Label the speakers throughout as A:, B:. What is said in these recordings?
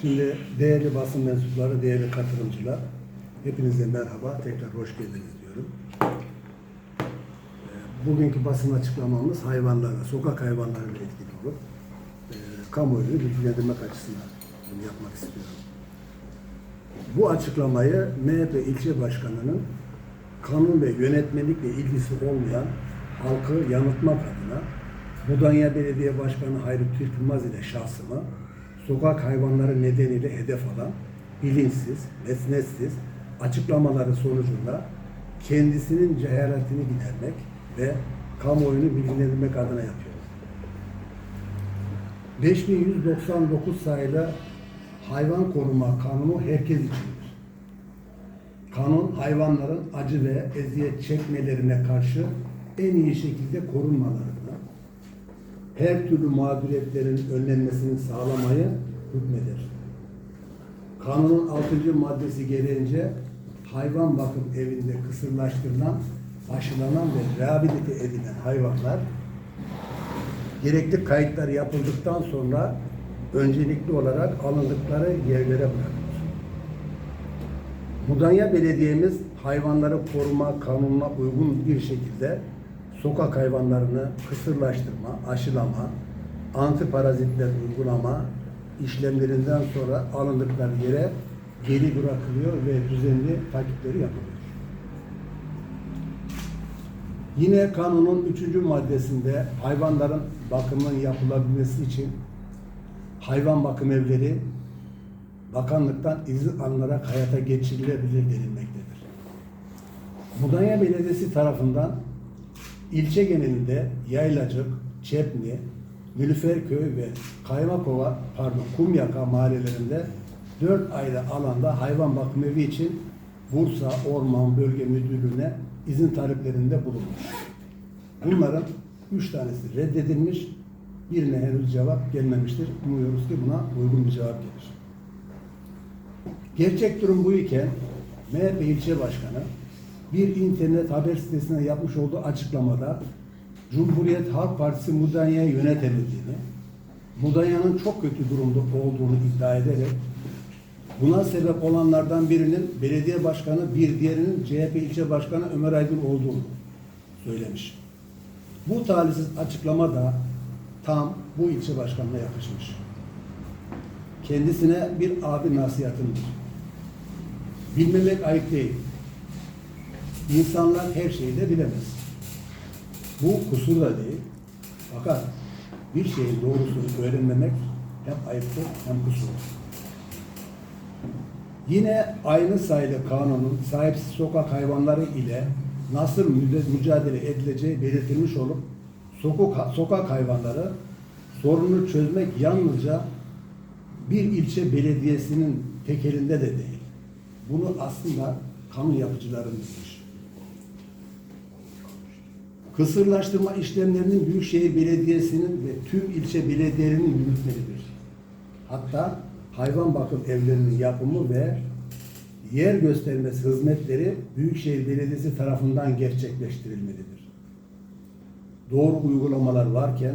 A: Şimdi değerli basın mensupları, değerli katılımcılar, hepinize merhaba, tekrar hoş geldiniz diyorum. Ee, Bugünkü basın açıklamamız hayvanlarla, sokak hayvanlarıyla ilgili olur. Ee, Kamuoyunu bilgilendirmek açısından yapmak istiyorum. Bu açıklamayı MHP ilçe başkanının kanun ve yönetmelikle ilgisi olmayan halkı yanıltmak adına Mudanya Belediye Başkanı Hayri Türkmaz ile şahsıma sokak hayvanları nedeniyle hedef alan bilinçsiz, mesnetsiz açıklamaları sonucunda kendisinin cehaletini gidermek ve kamuoyunu bilgilendirmek adına yapıyor. 5199 sayılı hayvan koruma kanunu herkes içindir. Kanun hayvanların acı ve eziyet çekmelerine karşı en iyi şekilde korunmalarına, her türlü mağduriyetlerin önlenmesini sağlamayı hükmeder. Kanunun 6. maddesi gereğince hayvan bakım evinde kısırlaştırılan, aşılanan ve rehabilite edilen hayvanlar gerekli kayıtlar yapıldıktan sonra öncelikli olarak alındıkları yerlere bırakılır. Mudanya Belediye'miz hayvanları koruma kanununa uygun bir şekilde sokak hayvanlarını kısırlaştırma, aşılama, antiparazitler uygulama işlemlerinden sonra alındıkları yere geri bırakılıyor ve düzenli takipleri yapılıyor. Yine kanunun üçüncü maddesinde hayvanların bakımının yapılabilmesi için hayvan bakım evleri bakanlıktan izin alınarak hayata geçirilebilir denilmektedir. Mudanya Belediyesi tarafından ilçe genelinde Yaylacık, Çepni, Nilüferköy ve Kaymakova, pardon Kumyaka mahallelerinde 4 ayrı alanda hayvan bakım evi için Bursa Orman Bölge Müdürlüğü'ne izin taleplerinde bulunmuş. Bunların 3 tanesi reddedilmiş, birine henüz cevap gelmemiştir. Umuyoruz ki buna uygun bir cevap gelir. Gerçek durum bu iken MHP ilçe başkanı bir internet haber sitesine yapmış olduğu açıklamada Cumhuriyet Halk Partisi Mudanya'yı yönetemediğini, Mudanya'nın çok kötü durumda olduğunu iddia ederek buna sebep olanlardan birinin belediye başkanı, bir diğerinin CHP ilçe başkanı Ömer Aydın olduğunu söylemiş. Bu talihsiz açıklama da tam bu ilçe başkanına yakışmış. Kendisine bir abi nasihatımdır. Bilmemek ayıp değil. İnsanlar her şeyi de bilemez. Bu kusur da değil. Fakat bir şeyin doğrusunu öğrenmemek hem ayıptır hem kusurdur. Yine aynı sayılı kanunun sahipsiz sokak hayvanları ile nasıl mücadele edileceği belirtilmiş olup sokak, sokak hayvanları sorunu çözmek yalnızca bir ilçe belediyesinin tekelinde de değil. Bunu aslında kamu yapıcılarımızmış. Kısırlaştırma işlemlerinin Büyükşehir Belediyesi'nin ve tüm ilçe belediyelerinin yürütmelidir. Hatta hayvan bakım evlerinin yapımı ve yer göstermesi hizmetleri Büyükşehir Belediyesi tarafından gerçekleştirilmelidir. Doğru uygulamalar varken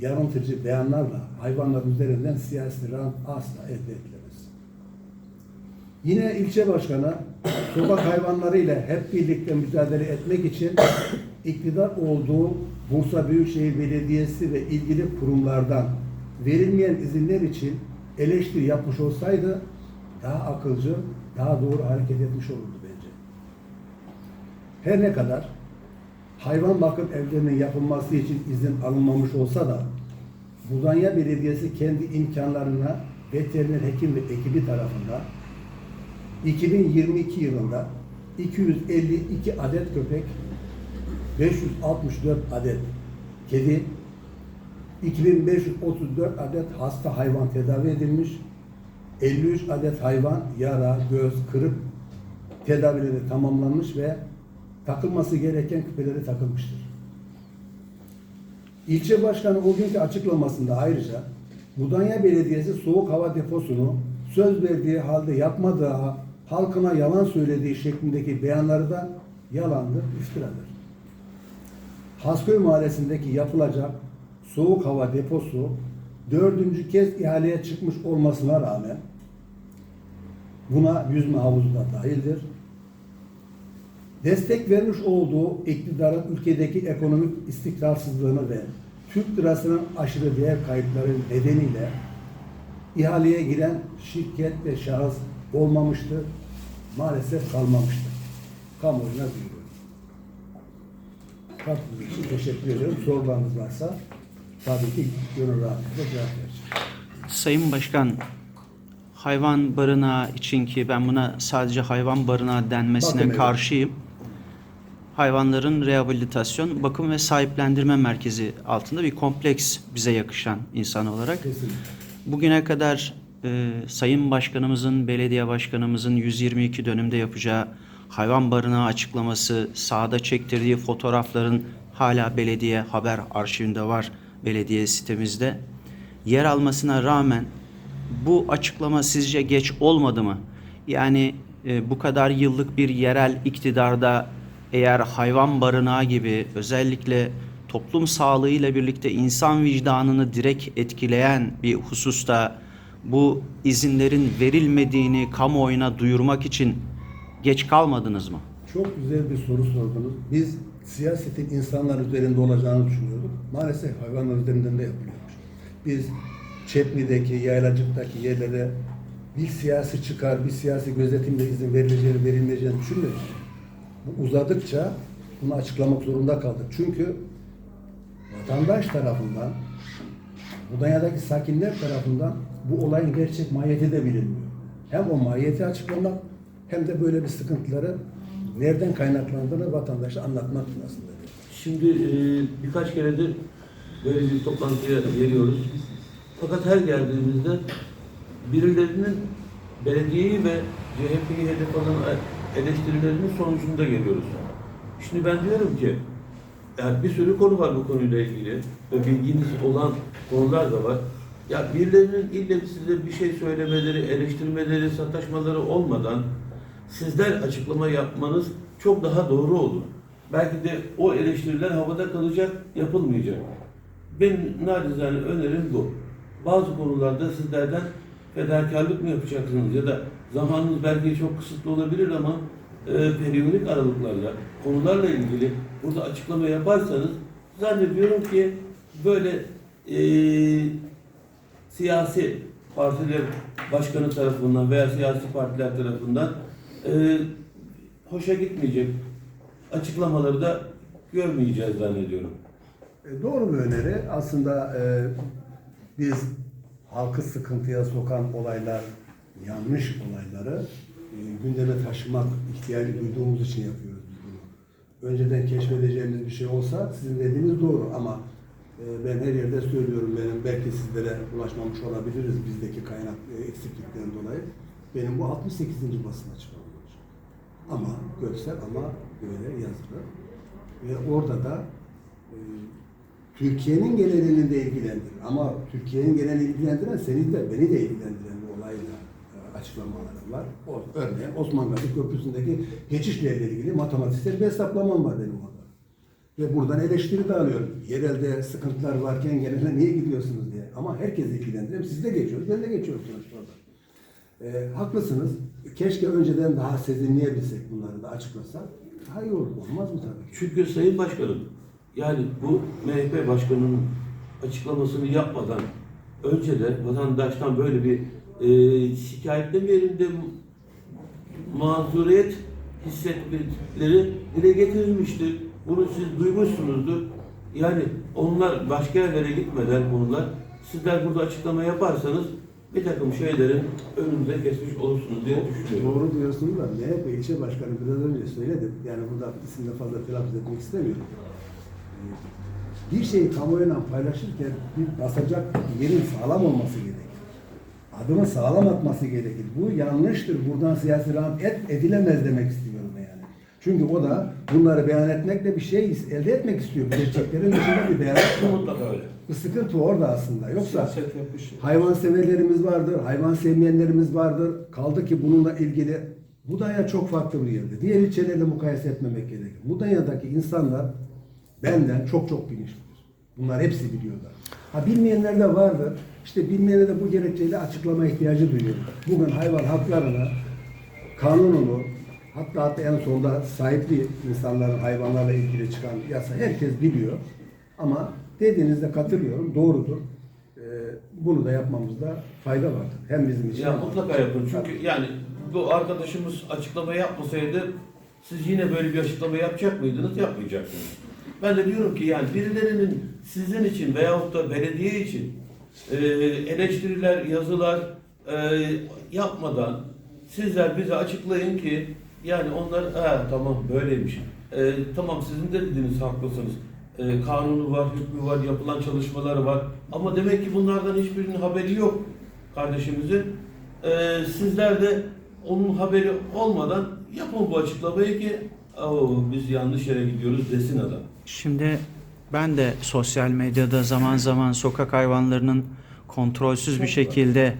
A: yanıltıcı beyanlarla hayvanlar üzerinden siyasi rant asla elde edilemez. Yine ilçe başkanı sokak hayvanlarıyla hep birlikte mücadele etmek için iktidar olduğu Bursa Büyükşehir Belediyesi ve ilgili kurumlardan verilmeyen izinler için eleştiri yapmış olsaydı daha akılcı, daha doğru hareket etmiş olurdu bence. Her ne kadar hayvan bakım evlerinin yapılması için izin alınmamış olsa da Mudanya Belediyesi kendi imkanlarına veteriner hekim ve ekibi tarafından 2022 yılında 252 adet köpek, 564 adet kedi, 2534 adet hasta hayvan tedavi edilmiş, 53 adet hayvan yara, göz, kırık tedavileri tamamlanmış ve takılması gereken küpeleri takılmıştır. İlçe başkanı o günkü açıklamasında ayrıca Mudanya Belediyesi soğuk hava deposunu söz verdiği halde yapmadığı, halkına yalan söylediği şeklindeki beyanları da yalandır, iftiradır. Hasköy Mahallesi'ndeki yapılacak soğuk hava deposu dördüncü kez ihaleye çıkmış olmasına rağmen Buna yüzme havuzu da dahildir. Destek vermiş olduğu iktidarın ülkedeki ekonomik istikrarsızlığını ve Türk lirasının aşırı değer kayıpları nedeniyle ihaleye giren şirket ve şahıs olmamıştır. Maalesef kalmamıştır. Kamuoyuna duyuruyorum. Katkınız için teşekkür ediyorum. Sorularınız varsa tabii ki gönül rahatlığıyla cevap vereceğim.
B: Sayın Başkan, hayvan barınağı için ki ben buna sadece hayvan barınağı denmesine
A: Bakım evi.
B: karşıyım. Hayvanların rehabilitasyon, bakım ve sahiplendirme merkezi altında bir kompleks bize yakışan insan olarak.
A: Kesinlikle.
B: Bugüne kadar e, Sayın Başkanımızın, Belediye Başkanımızın 122 dönümde yapacağı hayvan barınağı açıklaması, sahada çektirdiği fotoğrafların hala belediye haber arşivinde var belediye sitemizde. Yer almasına rağmen bu açıklama sizce geç olmadı mı? Yani e, bu kadar yıllık bir yerel iktidarda eğer hayvan barınağı gibi özellikle toplum sağlığıyla birlikte insan vicdanını direkt etkileyen bir hususta bu izinlerin verilmediğini kamuoyuna duyurmak için geç kalmadınız mı?
A: Çok güzel bir soru sordunuz. Biz siyasetin insanlar üzerinde olacağını düşünüyorduk. Maalesef hayvanlar üzerinden de yapılıyormuş. Biz Çepli'deki, Yaylacık'taki yerlere bir siyasi çıkar, bir siyasi gözetimle izin verileceğini, verilmeyeceğini düşünmedik. Bu uzadıkça bunu açıklamak zorunda kaldık. Çünkü vatandaş tarafından, Mudanya'daki sakinler tarafından bu olayın gerçek mahiyeti de bilinmiyor. Hem o mahiyeti açıklamak hem de böyle bir sıkıntıları nereden kaynaklandığını vatandaşa anlatmak aslında.
C: Şimdi e, birkaç keredir böyle bir toplantıya geliyoruz. Fakat her geldiğimizde birilerinin belediyeyi ve CHP'yi hedef alan eleştirilerinin sonucunda geliyoruz. Şimdi ben diyorum ki yani bir sürü konu var bu konuyla ilgili bilginiz olan konular da var. Ya birilerinin ille size bir şey söylemeleri, eleştirmeleri, sataşmaları olmadan sizler açıklama yapmanız çok daha doğru olur. Belki de o eleştiriler havada kalacak, yapılmayacak. Benim nacizane önerim bu. Bazı konularda sizlerden fedakarlık mı yapacaksınız ya da zamanınız belki çok kısıtlı olabilir ama e, periyodik aralıklarla konularla ilgili burada açıklama yaparsanız zannediyorum ki böyle e, siyasi partiler başkanı tarafından veya siyasi partiler tarafından e, hoşa gitmeyecek açıklamaları da görmeyeceğiz zannediyorum.
A: E, Doğru bir öneri. Aslında e, biz halkı sıkıntıya sokan olaylar, yanlış olayları e, gündeme taşımak ihtiyacı duyduğumuz için yapıyoruz bunu. Önceden keşfedeceğimiz bir şey olsa sizin dediğiniz doğru ama ben her yerde söylüyorum benim belki sizlere ulaşmamış olabiliriz bizdeki kaynak e, eksiklikten dolayı. Benim bu 68. basın açıklamam olacak. Ama görsel ama böyle yazılı. Ve orada da e, Türkiye'nin genelini de ilgilendirir. Ama Türkiye'nin genelini ilgilendiren seni de beni de ilgilendiren bir olayla e, açıklamalarım var. Örneğin Osman Gazi Köprüsü'ndeki geçişle ilgili matematiksel bir hesaplamam var benim orada. Ve buradan eleştiri de alıyorum. Yerelde sıkıntılar varken genelde niye gidiyorsunuz diye. Ama herkes ilgilendiriyor. Siz de geçiyoruz, ben de geçiyorum sonuçta orada. E, haklısınız. Keşke önceden daha sezinleyebilsek bunları da açıklasak. Daha iyi olur. Olmaz mı tabii ki?
C: Çünkü Sayın Başkanım, yani bu MHP Başkanı'nın açıklamasını yapmadan önce de vatandaştan böyle bir e, şikayet demeyelim de mazuriyet hissettikleri dile getirilmiştir. Bunu siz duymuşsunuzdur. Yani onlar başka yerlere gitmeden bunlar sizler burada açıklama yaparsanız bir takım şeylerin önünüze kesmiş olursunuz diye düşünüyorum.
A: Doğru diyorsunuz da MHP ilçe başkanı biraz önce söyledi. Yani burada isimle fazla telaffuz etmek istemiyorum. Ee, Bir şeyi kamuoyuyla paylaşırken bir basacak yerin sağlam olması gerekir. Adımı sağlam atması gerekir. Bu yanlıştır. Buradan siyasi rant et, edilemez demek istiyorum. Çünkü o da bunları beyan etmekle bir şey elde etmek istiyor. Bu Gerçeklerin dışında bir beyan
C: Mutlaka öyle.
A: bu sıkıntı orada aslında. Yoksa hayvan severlerimiz vardır, hayvan sevmeyenlerimiz vardır. Kaldı ki bununla ilgili Mudanya çok farklı bir yerde. Diğer ilçelerle mukayese etmemek gerekir. Mudanya'daki insanlar benden çok çok bilinçlidir. Bunlar hepsi biliyorlar. Ha bilmeyenler de vardır. İşte bilmeyene de bu gerekçeyle açıklama ihtiyacı duyuyorum. Bugün hayvan haklarına kanununu hatta hatta en sonunda sahipli insanların hayvanlarla ilgili çıkan yasa herkes biliyor. Ama dediğinizde katılıyorum. Doğrudur. Ee, bunu da yapmamızda fayda vardır. Hem bizim için.
C: Ya
A: hem-
C: mutlaka yapın çünkü yani bu arkadaşımız açıklama yapmasaydı siz yine böyle bir açıklama yapacak mıydınız? Yapmayacaktınız. Ben de diyorum ki yani birilerinin sizin için veyahut da belediye için e, eleştiriler, yazılar e, yapmadan sizler bize açıklayın ki yani onlar ha tamam böyleymiş. E, tamam sizin de dediğiniz haklısınız. E, kanunu var, hükmü var, yapılan çalışmaları var. Ama demek ki bunlardan hiçbirinin haberi yok kardeşimizin. E, sizler de onun haberi olmadan yapın bu açıklamayı ki "Oo, biz yanlış yere gidiyoruz desin adam.
B: Şimdi ben de sosyal medyada zaman zaman sokak hayvanlarının kontrolsüz bir şekilde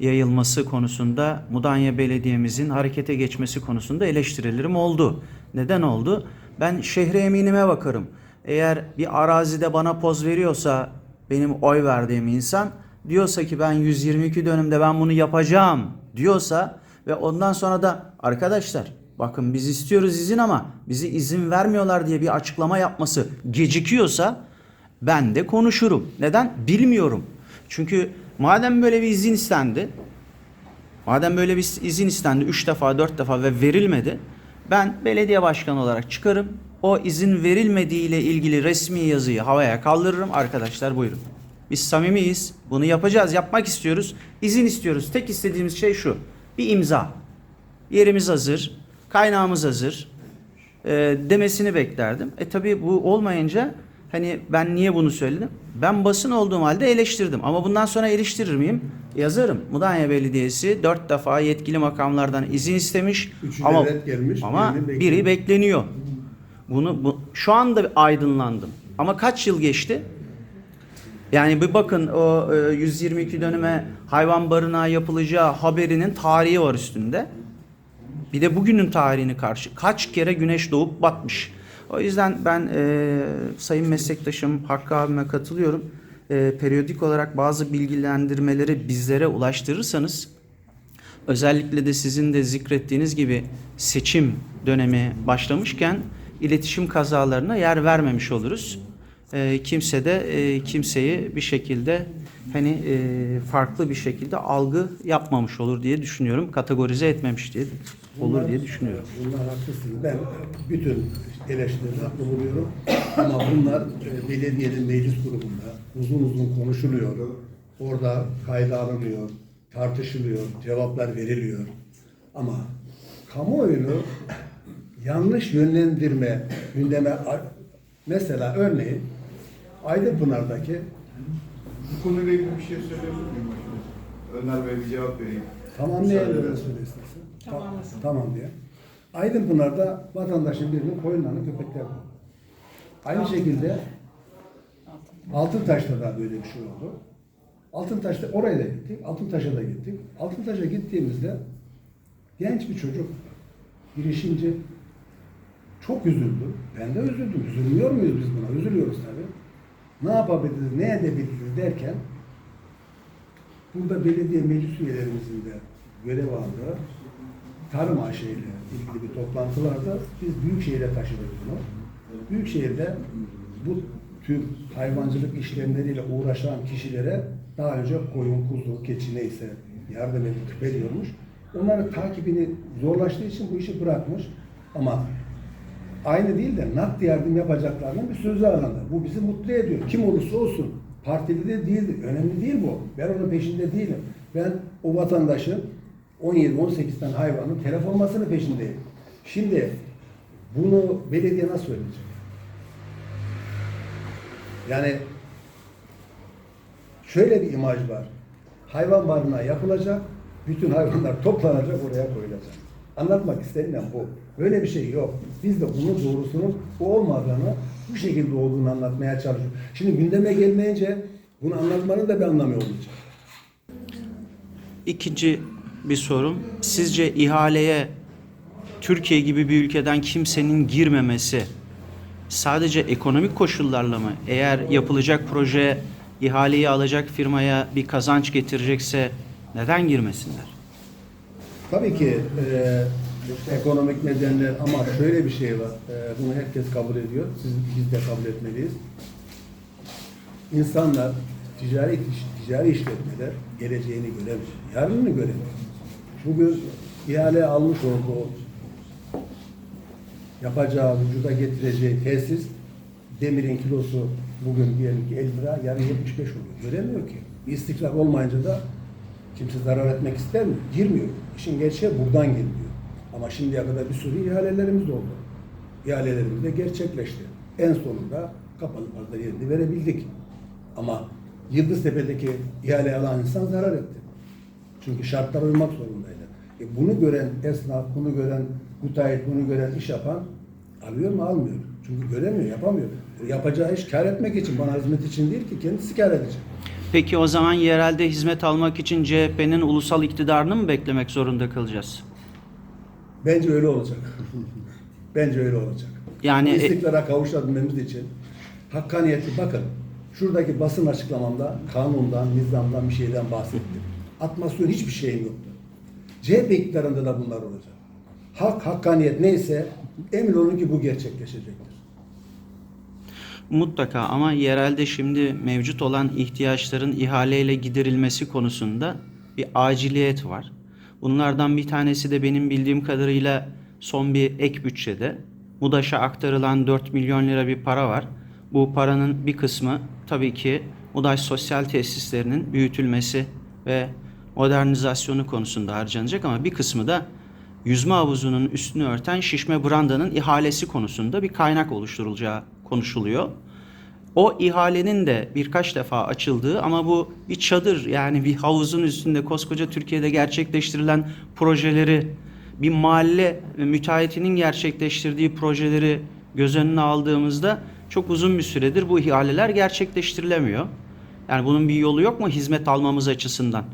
B: yayılması konusunda Mudanya Belediye'mizin harekete geçmesi konusunda eleştirilerim oldu. Neden oldu? Ben şehre eminime bakarım. Eğer bir arazide bana poz veriyorsa benim oy verdiğim insan diyorsa ki ben 122 dönümde ben bunu yapacağım diyorsa ve ondan sonra da arkadaşlar bakın biz istiyoruz izin ama bizi izin vermiyorlar diye bir açıklama yapması gecikiyorsa ben de konuşurum. Neden? Bilmiyorum. Çünkü madem böyle bir izin istendi, madem böyle bir izin istendi 3 defa 4 defa ve verilmedi, ben belediye başkanı olarak çıkarım. O izin verilmediği ile ilgili resmi yazıyı havaya kaldırırım. Arkadaşlar buyurun. Biz samimiyiz. Bunu yapacağız. Yapmak istiyoruz. İzin istiyoruz. Tek istediğimiz şey şu. Bir imza. Yerimiz hazır. Kaynağımız hazır. e, demesini beklerdim. E tabi bu olmayınca hani ben niye bunu söyledim? Ben basın olduğum halde eleştirdim. Ama bundan sonra eleştirir miyim? Yazarım. Mudanya Belediyesi dört defa yetkili makamlardan izin istemiş.
A: Üçü
B: ama
A: gelmiş,
B: ama
A: birini
B: biri bekleniyor. Bunu bu, şu anda aydınlandım. Ama kaç yıl geçti? Yani bir bakın o e, 122 dönüme hayvan barınağı yapılacağı haberinin tarihi var üstünde. Bir de bugünün tarihini karşı kaç kere güneş doğup batmış. O yüzden ben e, sayın meslektaşım Hakkı abime katılıyorum. E, periyodik olarak bazı bilgilendirmeleri bizlere ulaştırırsanız özellikle de sizin de zikrettiğiniz gibi seçim dönemi başlamışken iletişim kazalarına yer vermemiş oluruz. E, kimse de e, kimseyi bir şekilde hani e, farklı bir şekilde algı yapmamış olur diye düşünüyorum. Kategorize etmemiş diye olur
A: Bunlar-
B: diye düşünüyorum.
A: Bunlar haklısınız. Ben bütün eleştirileri haklı buluyorum. Ama bunlar e, belediyenin meclis grubunda uzun uzun konuşuluyor. Orada kayda alınıyor, tartışılıyor, cevaplar veriliyor. Ama kamuoyunu yanlış yönlendirme, gündeme mesela örneğin Aydınpınar'daki
D: Bu konuyla ilgili bir şey söyleyebilir miyim başkanım? Önder Bey bir cevap vereyim.
A: Tamam ne öyle söyle istersen.
E: Tamam.
A: Ta- Tamam diye. Aydınpınar'da vatandaşın birinin koyunlarını köpekler buldu. Aynı şekilde Altıntaş'ta da böyle bir şey oldu. Altıntaş'ta oraya da gittik. Altıntaş'a da gittik. Altıntaş'a gittiğimizde genç bir çocuk girişimci çok üzüldü. Ben de üzüldüm. Üzülmüyor muyuz biz buna? Üzülüyoruz tabii. Ne yapabiliriz, ne edebiliriz derken burada belediye meclis üyelerimizin de görev aldığı tarım AŞ ilgili bir toplantılarda biz Büyükşehir'e taşıdık bunu. Büyükşehir'de bu tür hayvancılık işlemleriyle uğraşan kişilere daha önce koyun, kuzu, keçi neyse yardım edip veriyormuş. Onların takibini zorlaştığı için bu işi bırakmış. Ama aynı değil de nakdi yardım yapacaklarının bir sözü alındı. Bu bizi mutlu ediyor. Kim olursa olsun. Partili de değildir. Önemli değil bu. Ben onun peşinde değilim. Ben o vatandaşın 17-18 tane hayvanın telef olmasının peşindeyim. Şimdi bunu belediye nasıl söyleyecek? Yani şöyle bir imaj var. Hayvan barınağı yapılacak, bütün hayvanlar toplanacak, oraya koyulacak. Anlatmak istenilen bu. Böyle bir şey yok. Biz de bunun doğrusunun bu olmadığını, bu şekilde olduğunu anlatmaya çalışıyoruz. Şimdi gündeme gelmeyince bunu anlatmanın da bir anlamı olmayacak.
B: İkinci bir sorum. Sizce ihaleye Türkiye gibi bir ülkeden kimsenin girmemesi sadece ekonomik koşullarla mı? Eğer yapılacak proje ihaleyi alacak firmaya bir kazanç getirecekse neden girmesinler?
A: Tabii ki e, ekonomik nedenler ama şöyle bir şey var. E, bunu herkes kabul ediyor. Siz, biz de kabul etmeliyiz. İnsanlar, ticari ticari işletmeler geleceğini göremiyor. Yarını göremiyor. Bugün ihale almış olduğu yapacağı, vücuda getireceği tesis demirin kilosu bugün diyelim ki 50 lira, yarın 75 oluyor. Göremiyor ki. Bir istikrar olmayınca da kimse zarar etmek istemiyor. Girmiyor. İşin gerçeği buradan geliyor. Ama şimdiye kadar bir sürü ihalelerimiz oldu. İhalelerimiz de gerçekleşti. En sonunda kapalı pazar yerini verebildik. Ama Yıldıztepe'deki ihale alan insan zarar etti. Çünkü şartlara uymak zorundaydı. E bunu gören esnaf, bunu gören müteahhit, bunu gören iş yapan alıyor mu? Almıyor. Çünkü göremiyor, yapamıyor. O yapacağı iş kar etmek için, bana hizmet için değil ki kendisi kar edecek.
B: Peki o zaman yerelde hizmet almak için CHP'nin ulusal iktidarını mı beklemek zorunda kalacağız?
A: Bence öyle olacak. Bence öyle olacak.
B: Yani-
A: Bu istikrara kavuşabilmemiz için hakkaniyetli bakın. Şuradaki basın açıklamamda kanundan, nizamdan bir şeyden bahsettim. Atmasyon hiçbir şeyim yoktu. CHP iktidarında da bunlar olacak. Hak, hakkaniyet neyse emin olun ki bu gerçekleşecektir.
B: Mutlaka ama yerelde şimdi mevcut olan ihtiyaçların ihaleyle giderilmesi konusunda bir aciliyet var. Bunlardan bir tanesi de benim bildiğim kadarıyla son bir ek bütçede MUDAŞ'a aktarılan 4 milyon lira bir para var. Bu paranın bir kısmı tabii ki MUDAŞ sosyal tesislerinin büyütülmesi ve modernizasyonu konusunda harcanacak ama bir kısmı da yüzme havuzunun üstünü örten şişme brandanın ihalesi konusunda bir kaynak oluşturulacağı konuşuluyor. O ihalenin de birkaç defa açıldığı ama bu bir çadır yani bir havuzun üstünde koskoca Türkiye'de gerçekleştirilen projeleri bir mahalle müteahhitinin gerçekleştirdiği projeleri göz önüne aldığımızda çok uzun bir süredir bu ihaleler gerçekleştirilemiyor. Yani bunun bir yolu yok mu hizmet almamız açısından?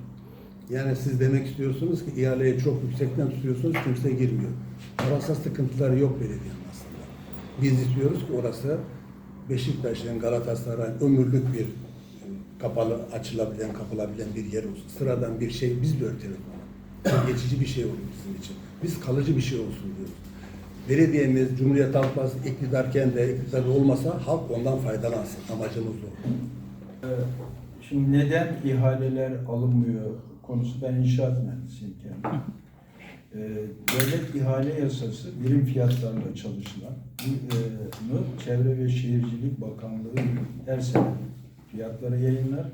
A: Yani siz demek istiyorsunuz ki ihaleyi çok yüksekten tutuyorsunuz, kimse girmiyor. Parasal sıkıntıları yok belediyenin. Biz istiyoruz ki orası Beşiktaş'ın, Galatasaray'ın ömürlük bir kapalı, açılabilen, kapılabilen bir yer olsun. Sıradan bir şey biz de örtelim ona. Geçici bir şey olur bizim için. Biz kalıcı bir şey olsun diyoruz. Belediyemiz, Cumhuriyet Halk Partisi iktidarken de iktidar olmasa halk ondan faydalansın. Amacımız o.
E: Ee, Şimdi neden ihaleler alınmıyor konusu ben inşaat mühendisiyim kendim. Ee, devlet ihale yasası birim fiyatlarla çalışılan bunu Çevre ve Şehircilik Bakanlığı her sene fiyatları yayınlar.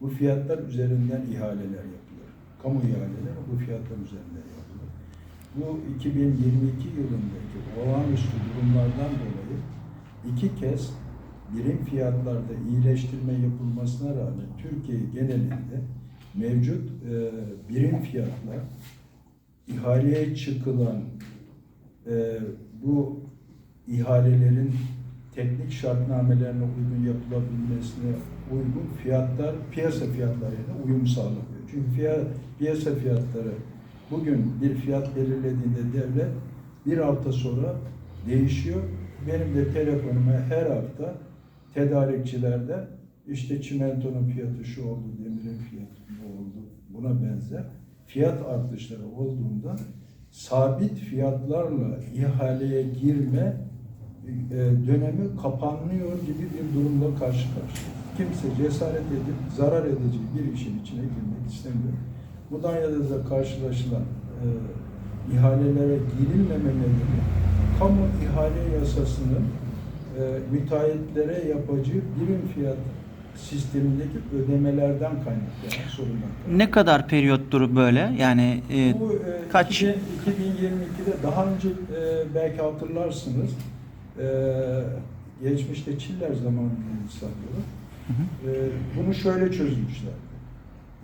E: Bu fiyatlar üzerinden ihaleler yapılır. Kamu ihaleleri bu fiyatlar üzerinden yapılır. Bu 2022 yılındaki olağanüstü durumlardan dolayı iki kez birim fiyatlarda iyileştirme yapılmasına rağmen Türkiye genelinde mevcut e, birim fiyatlar ihaleye çıkılan e, bu ihalelerin teknik şartnamelerine uygun yapılabilmesine uygun fiyatlar piyasa fiyatlarıyla uyum sağlanıyor. Çünkü fiyat, piyasa fiyatları bugün bir fiyat belirlediğinde devlet bir hafta sonra değişiyor. Benim de telefonuma her hafta tedarikçilerden işte çimentonun fiyatı şu oldu, demirin fiyatı bu oldu, buna benzer fiyat artışları olduğunda sabit fiyatlarla ihaleye girme e, dönemi kapanıyor gibi bir durumla karşı karşıya. Kimse cesaret edip zarar edici bir işin içine girmek istemiyor. Mudanya'da da karşılaşılan e, ihalelere girilmeme nedeni kamu ihale yasasının e, müteahhitlere yapacağı birim fiyat sistemindeki ödemelerden kaynaklanan sorunlar.
B: Ne kadar periyottur böyle? Yani e,
E: Bu e,
B: kaç
E: 2000 2022'de daha önce e, belki hatırlarsınız e, geçmişte Çiller zamanında sanıyorum. E, bunu şöyle çözmüşler.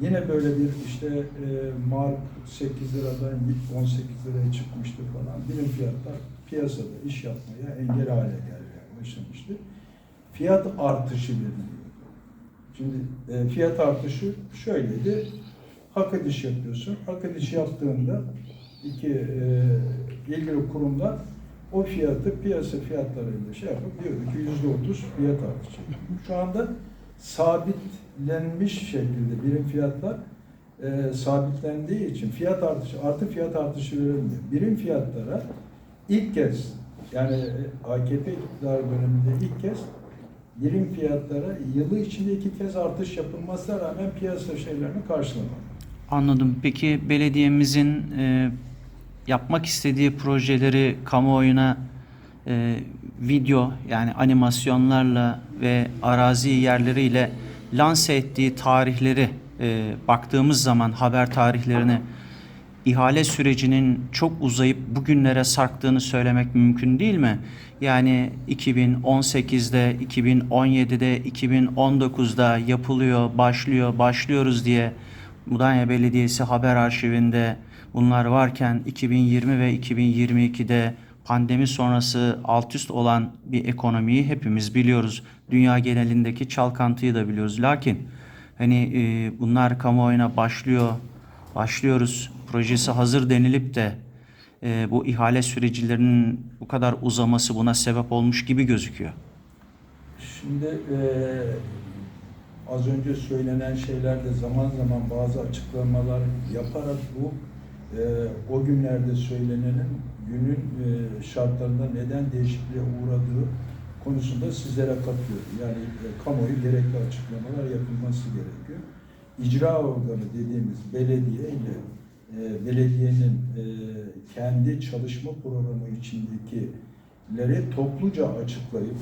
E: Yine böyle bir işte e, mark 8 liradan 18 liraya çıkmıştı falan. Birim fiyatlar piyasada iş yapmaya engel hale gelmeye başlamıştı. Fiyat artışı veriliyor. Şimdi e, fiyat artışı şöyleydi. Hak ediş yapıyorsun. Hak ediş yaptığında iki e, ilgili kurumlar o fiyatı piyasa fiyatlarıyla şey yapıp diyordu ki yüzde otuz fiyat artışı. Şu anda sabitlenmiş şekilde birim fiyatlar e, sabitlendiği için fiyat artışı artı fiyat artışı verilmiyor. Birim fiyatlara ilk kez yani e, AKP iktidar döneminde ilk kez birim fiyatlara yılı içinde iki kez artış yapılmasına rağmen piyasa şeylerini karşılamadı.
B: Anladım. Peki belediyemizin e, yapmak istediği projeleri kamuoyuna e, video yani animasyonlarla ve arazi yerleriyle lanse ettiği tarihleri e, baktığımız zaman haber tarihlerine ihale sürecinin çok uzayıp bugünlere sarktığını söylemek mümkün değil mi? Yani 2018'de, 2017'de, 2019'da yapılıyor, başlıyor, başlıyoruz diye Mudanya Belediyesi haber arşivinde bunlar varken 2020 ve 2022'de pandemi sonrası alt üst olan bir ekonomiyi hepimiz biliyoruz. Dünya genelindeki çalkantıyı da biliyoruz. Lakin hani e, bunlar kamuoyuna başlıyor, başlıyoruz. Projesi hazır denilip de e, bu ihale süreçlerinin bu kadar uzaması buna sebep olmuş gibi gözüküyor.
E: Şimdi eee, az önce söylenen şeylerde zaman zaman bazı açıklamalar yaparak bu eee, o günlerde söylenenin günün eee, şartlarında neden değişikliğe uğradığı konusunda sizlere katılıyorum. Yani e, kamuoyu gerekli açıklamalar yapılması gerekiyor. İcra organı dediğimiz belediye ile e, belediyenin e, kendi çalışma programı içindekileri topluca açıklayıp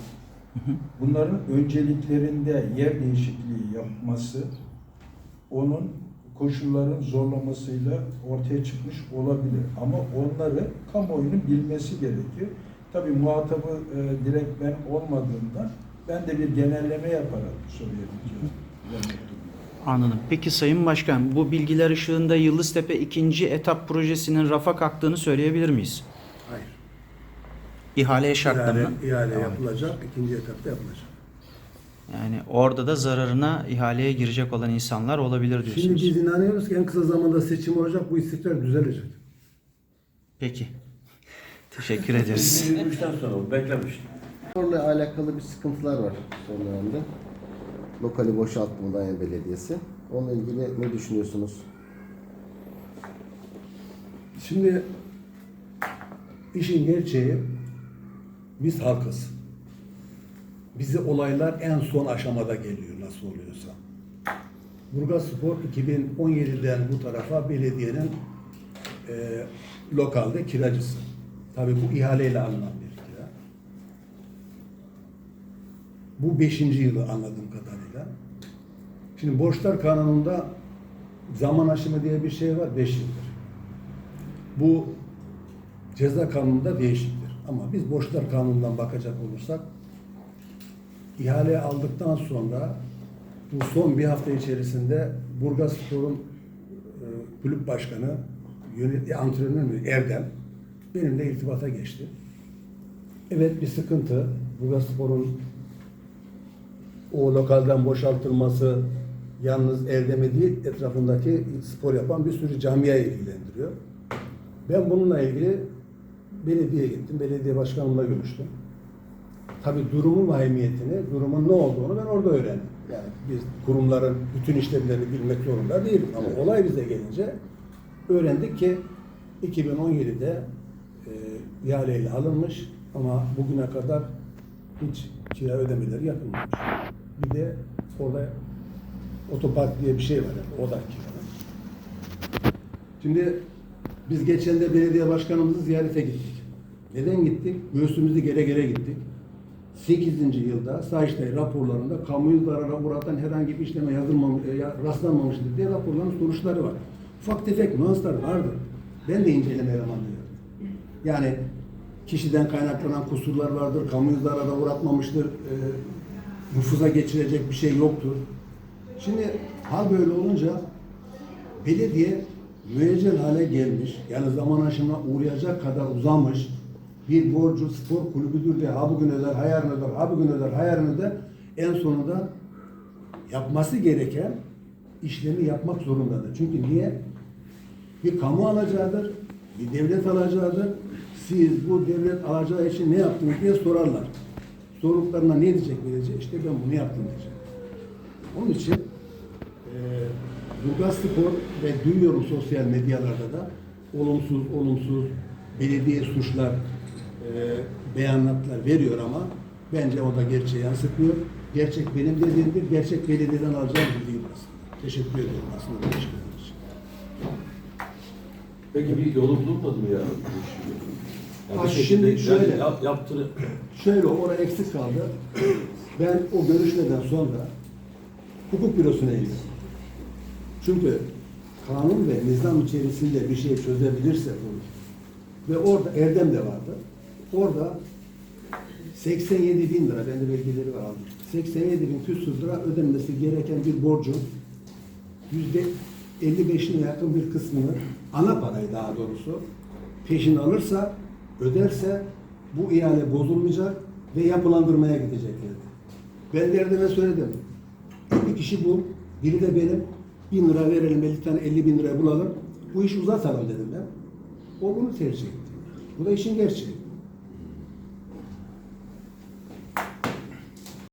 E: bunların önceliklerinde yer değişikliği yapması onun koşulların zorlamasıyla ortaya çıkmış olabilir. Ama onları kamuoyunun bilmesi gerekiyor. Tabii muhatabı e, direkt ben olmadığımdan ben de bir genelleme yaparak söyleyebileceğim.
B: Anladım. Peki Sayın Başkan, bu bilgiler ışığında Yıldıztepe ikinci etap projesinin rafa kalktığını söyleyebilir miyiz?
A: Hayır.
B: İhaleye şartlarına.
A: İhale, ihale
B: Tamam.
A: yapılacak, ikinci etapta yapılacak.
B: Yani orada da zararına ihaleye girecek olan insanlar olabilir
A: Şimdi
B: diyorsunuz.
A: biz inanıyoruz ki en kısa zamanda seçim olacak, bu istikrar düzelecek.
B: Peki. Teşekkür ederiz.
C: 2023'ten sonra bu, beklemiş.
F: Sporla alakalı bir sıkıntılar var son dönemde. Lokali boşalttı Mudanya Belediyesi. Onunla ilgili ne düşünüyorsunuz?
A: Şimdi işin gerçeği biz halkız. Bize olaylar en son aşamada geliyor nasıl oluyorsa. Burgazspor 2017'den bu tarafa belediyenin e, lokalde kiracısı. Tabii bu ihaleyle alınan kira. Bu beşinci yılı anladığım kadarıyla. Şimdi borçlar kanununda zaman aşımı diye bir şey var, beş yıldır. Bu ceza kanununda değişiktir. Ama biz borçlar kanunundan bakacak olursak ihale aldıktan sonra bu son bir hafta içerisinde Burgazspor'un e, kulüp başkanı, yönet, e, antrenör mü Erdem benimle irtibata geçti. Evet bir sıkıntı. Burgazspor'un o lokalden boşaltılması yalnız Erdem'i değil etrafındaki spor yapan bir sürü camiye ilgilendiriyor. Ben bununla ilgili belediyeye gittim. Belediye başkanımla görüştüm. Tabii durumun vahimiyetini, durumun ne olduğunu ben orada öğrendim. Yani biz kurumların bütün işlemlerini bilmek zorunda değiliz. Ama
F: Evet.
A: olay bize gelince öğrendik ki 2017'de e, ihaleyle alınmış ama bugüne kadar hiç kira ödemeleri yapılmamış. Bir de orada otopark diye bir şey var yani o da kira. Şimdi biz geçen de belediye başkanımızı ziyarete gittik. Neden gittik? Göğsümüzü gere gere gittik. 8. yılda Sayıştay raporlarında kamuyu zarara uğratan herhangi bir işleme yazılmamış, e, rastlanmamıştır diye raporların sonuçları var. Ufak tefek nüanslar vardır. Ben de inceleme elemanıyım. Yani kişiden kaynaklanan kusurlar vardır, kamuyu zarara uğratmamıştır, e, nüfuza geçirecek bir şey yoktur. Şimdi hal böyle olunca belediye müeccel hale gelmiş, yani zaman aşımına uğrayacak kadar uzamış bir borcu spor kulübüdür diye ha bugün öder, ha yarın öder, ha bugün öder, ha yarın öder. En sonunda yapması gereken işlemi yapmak zorundadır. Çünkü niye? Bir kamu alacağıdır, bir devlet alacağıdır. Siz bu devlet alacağı için ne yaptınız diye sorarlar. Sorduklarına ne diyecek bilecek? İşte ben bunu yaptım diyecek. Onun için eee Burgaz Spor ve duyuyorum sosyal medyalarda da olumsuz olumsuz belediye suçlar e, beyanatlar veriyor ama bence o da gerçeği yansıtmıyor. Gerçek benim dediğimdir. Gerçek belediyeden alacağım bildiğim aslında. Teşekkür ediyorum aslında. Teşekkür ederim.
C: Peki bir yolu bulunmadı mı ya? Yani
A: Ha,
C: bir
A: şimdi şöyle.
C: yap, yaptırı,
A: Şöyle orada eksik kaldı. Ben o görüşmeden sonra hukuk bürosuna indim. Çünkü kanun ve nizam içerisinde bir şey çözebilirse olur. Ve orada Erdem de vardı. Orada 87 bin lira, bende belgeleri var aldım. 87 bin küsur lira ödenmesi gereken bir borcun yüzde 55'ine yakın bir kısmını ana parayı daha doğrusu peşin alırsa öderse bu ihale bozulmayacak ve yapılandırmaya gideceklerdi. Ben de Erdem'e söyledim. Bir kişi bu, biri de benim. Bin lira verelim, 50 tane 50 bin lira bulalım. Bu işi uzatalım dedim ben. O bunu tercih etti. Bu da işin gerçeği.